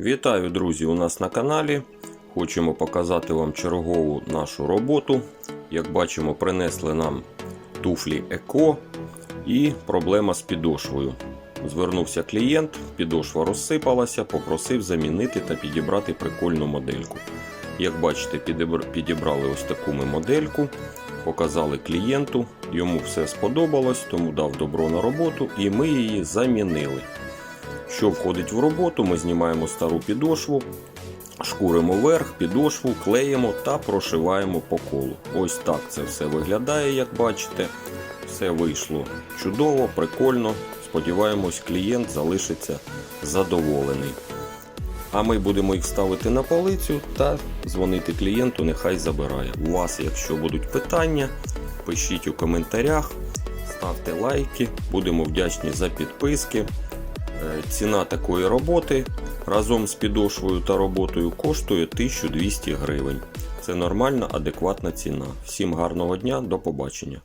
Вітаю, друзі, у нас на каналі. Хочемо показати вам чергову нашу роботу. Як бачимо, принесли нам туфлі Еко і проблема з підошвою. Звернувся клієнт, підошва розсипалася, попросив замінити та підібрати прикольну модельку. Як бачите, підібрали ось таку ми модельку, показали клієнту, йому все сподобалось, тому дав добро на роботу і ми її замінили. Що входить в роботу, ми знімаємо стару підошву, шкуримо верх, підошву, клеїмо та прошиваємо по колу. Ось так це все виглядає, як бачите. Все вийшло чудово, прикольно. Сподіваємось, клієнт залишиться задоволений. А ми будемо їх ставити на полицю та дзвонити клієнту, нехай забирає. У вас, якщо будуть питання, пишіть у коментарях, ставте лайки, будемо вдячні за підписки. Е, Ціна такої роботи разом з підошвою та роботою коштує 1200 гривень. Це нормальна, адекватна ціна. Всім гарного дня, до побачення.